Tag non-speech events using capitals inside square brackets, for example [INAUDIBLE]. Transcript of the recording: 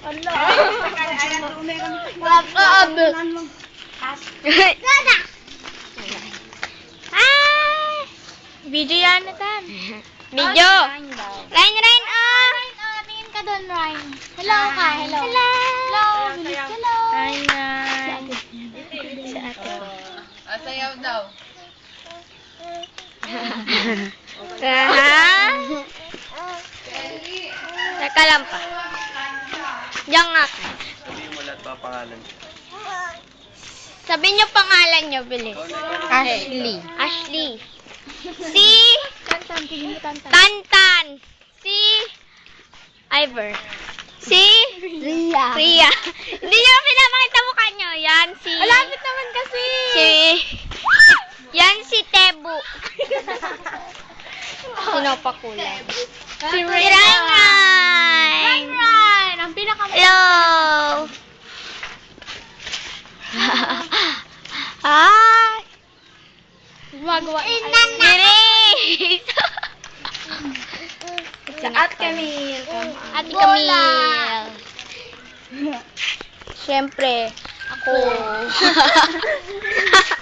Ala. Wakab. Ah! Video yan na tan. [LAUGHS] Video. Ryan, Ryan, ah! Oh, tingin ka doon, Ryan. Hello ka, hello. Hello. Hello. Hello. Ryan, Ryan. Sa ate. Asayaw daw. [LAUGHS] Ah? [LAUGHS] Teka lang pa. Diyan nga. Sabihin mo lahat pa pangalan. Sabihin niyo pangalan niyo, bilis. Ashley. Ashley. Si Tantan, tingin mo tantan. Tantan. Si Ivor. Si Ria. Ria. Hindi niyo pinapakita mukha niyo. Yan si... Malapit naman kasi. Si... Yan si Tebu. [LAUGHS] Sino pa kulay? Si Ryan, Ryan. Ang pinaka Hello. Hi. Gumagawa. Bilis. [LAUGHS] Sa at Camille. At Camille. Siyempre, ako. [LAUGHS]